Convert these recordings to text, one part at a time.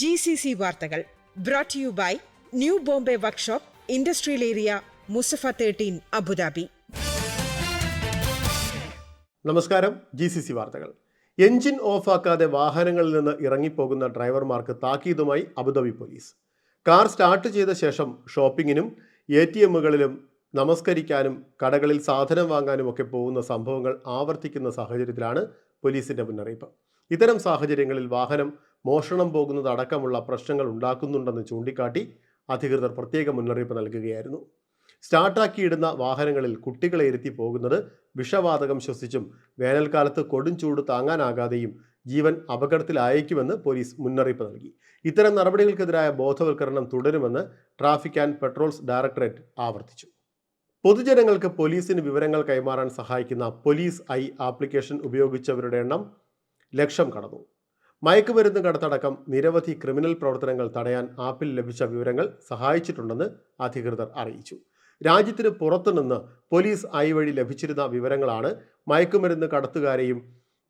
G C C വാർത്തകൾ brought you by new Bombay workshop industrial area Musaffah thirteen Abu Dhabi നമസ്കാരം G C C വാർത്തകൾ. Engine ഓഫാക്കാതെ വാഹനങ്ങളിൽ നിന്ന് ഇറങ്ങിപ്പോകുന്ന ഡ്രൈവർമാർക്ക് താക്കീതുമായി Abu Dhabi police. Car start ചെയ്ത ശേഷം ഷോപ്പിങ്ങിനും എ ടി എമ്മുകളിലും നമസ്കരിക്കാനും കടകളിൽ സാധനം വാങ്ങാനും ഒക്കെ പോകുന്ന സംഭവങ്ങൾ ആവർത്തിക്കുന്ന സാഹചര്യത്തിലാണ് പോലീസിന്റെ മുന്നറിയിപ്പ്. ഇത്തരം സാഹചര്യങ്ങളിൽ വാഹനം മോഷണം പോകുന്നത് അടക്കമുള്ള പ്രശ്നങ്ങൾ ഉണ്ടാക്കുന്നുണ്ടെന്ന് ചൂണ്ടിക്കാട്ടി അധികൃതർ പ്രത്യേക മുന്നറിയിപ്പ് നൽകുകയായിരുന്നു. സ്റ്റാർട്ടാക്കിയിടുന്ന വാഹനങ്ങളിൽ കുട്ടികളെ ഇരുത്തി പോകുന്നത് വിഷവാതകം ശ്വസിച്ചും വേനൽക്കാലത്ത് കൊടും ചൂട് താങ്ങാനാകാതെയും ജീവൻ അപകടത്തിലായേക്കുമെന്ന് പോലീസ് മുന്നറിയിപ്പ് നൽകി. ഇത്തരം നടപടികൾക്കെതിരായ ബോധവൽക്കരണം തുടരുമെന്ന് ട്രാഫിക് ആൻഡ് പെട്രോൾസ് ഡയറക്ടറേറ്റ് ആവർത്തിച്ചു. പൊതുജനങ്ങൾക്ക് പോലീസിന് വിവരങ്ങൾ കൈമാറാൻ സഹായിക്കുന്ന പോലീസ് ഐ ആപ്ലിക്കേഷൻ ഉപയോഗിച്ചവരുടെ എണ്ണം ലക്ഷം കടന്നു. മയക്കുമരുന്ന് കടത്തടക്കം നിരവധി ക്രിമിനൽ പ്രവർത്തനങ്ങൾ തടയാൻ ആപ്പിൽ ലഭിച്ച വിവരങ്ങൾ സഹായിച്ചിട്ടുണ്ടെന്ന് അധികൃതർ അറിയിച്ചു. രാജ്യത്തിന് പുറത്തുനിന്ന് പോലീസ് ഐ വഴി ലഭിച്ചിരുന്ന വിവരങ്ങളാണ് മയക്കുമരുന്ന് കടത്തുകാരെയും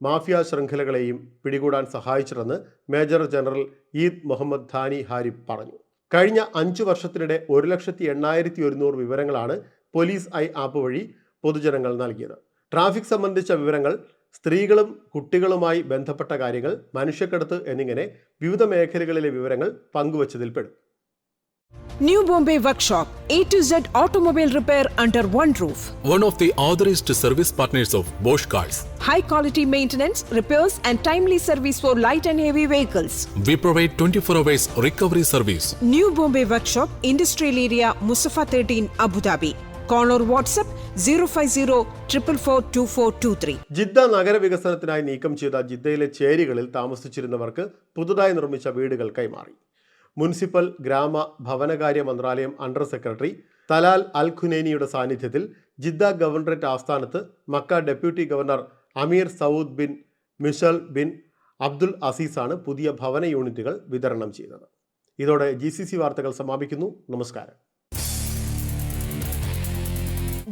മാഫിയ ശൃംഖലകളെയും പിടികൂടാൻ സഹായിച്ചതെന്ന് major general Eid Muhammad Dhani Hari പറഞ്ഞു. കഴിഞ്ഞ അഞ്ചു വർഷത്തിനിടെ ഒരു ലക്ഷത്തി എണ്ണായിരത്തി ഒരുന്നൂറ് വിവരങ്ങളാണ് പോലീസ് ഐ ആപ്പ് വഴി പൊതുജനങ്ങൾ നൽകിയത്. ട്രാഫിക് സംബന്ധിച്ച വിവരങ്ങൾ സ്ത്രീകളും കുട്ടികളുമായി ബന്ധപ്പെട്ട കാര്യങ്ങൾ മനുഷ്യക്കടത്ത് എന്നിങ്ങനെ വിവിധ മേഖലകളിലെ വിവരങ്ങൾ പങ്കുവച്ചതിൽപ്പെടും new Bombay workshop A to Z automobile repair under one roof one of the authorized service partners of Bosch Cars. high quality maintenance, repairs, and timely service for light and heavy vehicles. We provide 24 hours recovery service. New Bombay Workshop, Industrial Area, Musafa 13, Abu Dhabi. Call or WhatsApp 050 444 Jeddah നഗരവികസനത്തിനായി നീക്കം ചെയ്ത ജിദ്ദയിലെ ചേരികളിൽ താമസിച്ചിരുന്നവർക്ക് പുതുതായി നിർമ്മിച്ച വീടുകൾ കൈമാറി. Municipal ഗ്രാമ ഭവനകാര്യ മന്ത്രാലയം അണ്ടർ സെക്രട്ടറി തലാൽ അൽ ഖുനേനിയുടെ സാന്നിധ്യത്തിൽ ജിദ്ദ ഗവർണറേറ്റ് ആസ്ഥാനത്ത് Makkah deputy governor Ameer Saud bin Mishal bin Abdul അസീസാണ് പുതിയ ഭവന യൂണിറ്റുകൾ വിതരണം ചെയ്തത്. ഇതോടെ ജി വാർത്തകൾ സമാപിക്കുന്നു. നമസ്കാരം.